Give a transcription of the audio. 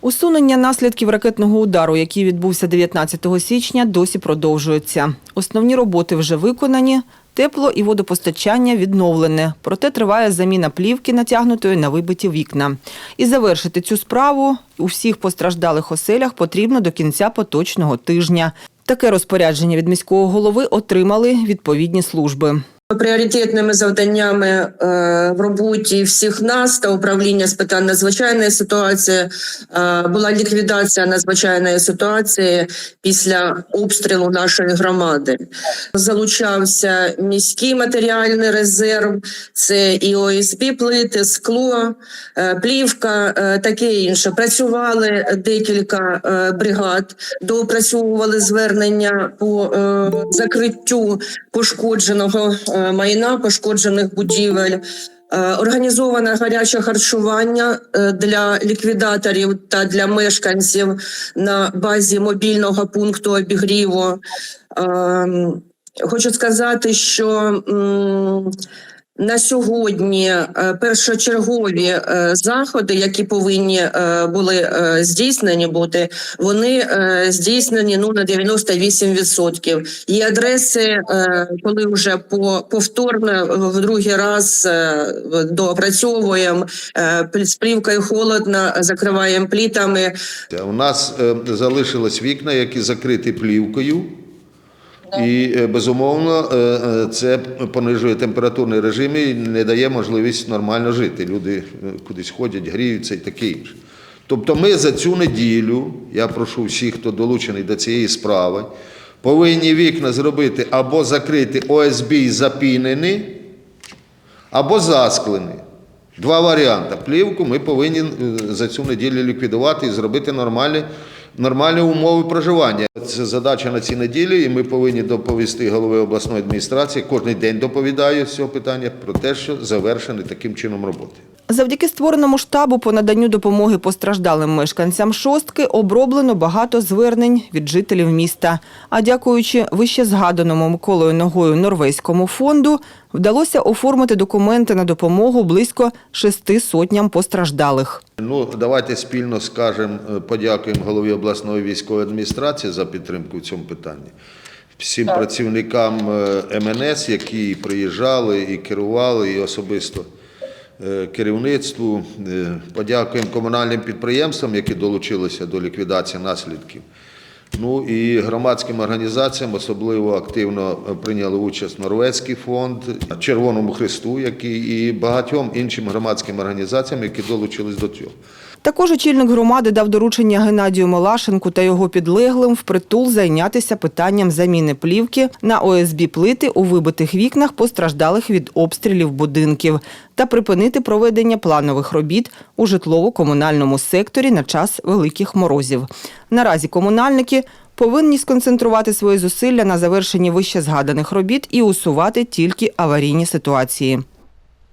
Усунення наслідків ракетного удару, який відбувся 19 січня, досі продовжується. Основні роботи вже виконані, тепло і водопостачання відновлене. Проте триває заміна плівки, натягнутої на вибиті вікна. І завершити цю справу у всіх постраждалих оселях потрібно до кінця поточного тижня. Таке розпорядження від міського голови отримали відповідні служби. Пріоритетними завданнями е, в роботі всіх нас та управління з питань надзвичайної ситуації е, була ліквідація надзвичайної ситуації після обстрілу нашої громади. Залучався міський матеріальний резерв, це і ОСБ плити, скло, е, плівка, таке інше. Працювали декілька бригад, доопрацьовували звернення по закриттю пошкодженого майна, пошкоджених будівель. Е, Організоване гаряче харчування е, для ліквідаторів та для мешканців на базі мобільного пункту обігріву. Ем, Хочу сказати, що на сьогодні е, першочергові е, заходи, які повинні е, були здійснені бути, вони здійснені ну на 98%. Є адреси, коли вже по повторно в другий раз доопрацьовуємо з плівкою холодно, закриваємо плітами. У нас залишились вікна, які закриті плівкою. І е, безумовно е, е, це понижує температурний режим і не дає можливість нормально жити. Люди кудись ходять, гріються і таке інше. Тобто ми за цю неділю, я прошу всіх, хто долучений до цієї справи, повинні вікна зробити або закрити ОСБ і запінені, або засклені. Два варіанти. Плівку ми повинні за цю неділю ліквідувати і зробити нормальні, нормальні умови проживання. Це задача на цій неділі, і ми повинні доповісти голови обласної адміністрації. Кожен день доповідаю з цього питання про те, що завершені таким чином роботи. Завдяки створеному штабу по наданню допомоги постраждалим мешканцям шостки оброблено багато звернень від жителів міста. А дякуючи вище згаданому Миколою Ногою Норвезькому фонду, вдалося оформити документи на допомогу близько шести сотням постраждалих. Ну, давайте спільно скажемо, е, подякуємо голові обласної військової адміністрації за підтримку в цьому питанні. Всім працівникам е, МНС, які приїжджали і керували, і особисто керівництву. Е, Подякуємо комунальним підприємствам, які долучилися до ліквідації наслідків. Ну і громадським організаціям особливо активно е, прийняли участь Норвезький фонд, Червоному Христу, який і багатьом іншим громадським організаціям, які долучились до цього. Також очільник громади дав доручення Геннадію Малашенку та його підлеглим впритул зайнятися питанням заміни плівки на ОСБ плити у вибитих вікнах постраждалих від обстрілів будинків та припинити проведення планових робіт у житлово-комунальному секторі на час великих морозів. Наразі комунальники повинні сконцентрувати свої зусилля на завершенні вище згаданих робіт і усувати тільки аварійні ситуації.